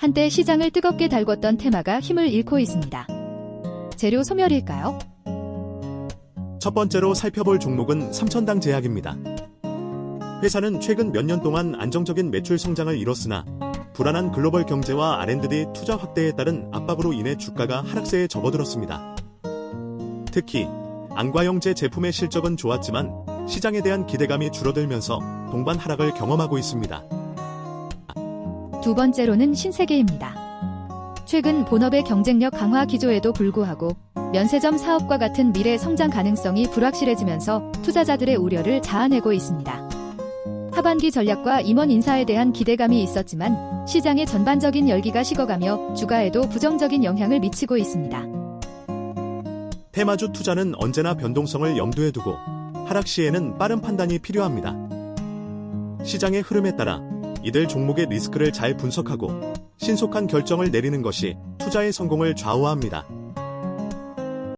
한때 시장을 뜨겁게 달궜던 테마가 힘을 잃고 있습니다. 재료 소멸일까요? 첫 번째로 살펴볼 종목은 삼천당 제약입니다. 회사는 최근 몇 년 동안 안정적인 매출 성장을 이뤘으나 불안한 글로벌 경제와 R&D 투자 확대에 따른 압박으로 인해 주가가 하락세에 접어들었습니다. 특히 안과영제 제품의 실적은 좋았지만 시장에 대한 기대감이 줄어들면서 동반 하락을 경험하고 있습니다. 두 번째로는 신세계입니다. 최근 본업의 경쟁력 강화 기조에도 불구하고 면세점 사업과 같은 미래 성장 가능성이 불확실해지면서 투자자들의 우려를 자아내고 있습니다. 하반기 전략과 임원 인사에 대한 기대감이 있었지만 시장의 전반적인 열기가 식어가며 주가에도 부정적인 영향을 미치고 있습니다. 테마주 투자는 언제나 변동성을 염두에 두고 하락 시에는 빠른 판단이 필요합니다. 시장의 흐름에 따라 이들 종목의 리스크를 잘 분석하고 신속한 결정을 내리는 것이 투자의 성공을 좌우합니다.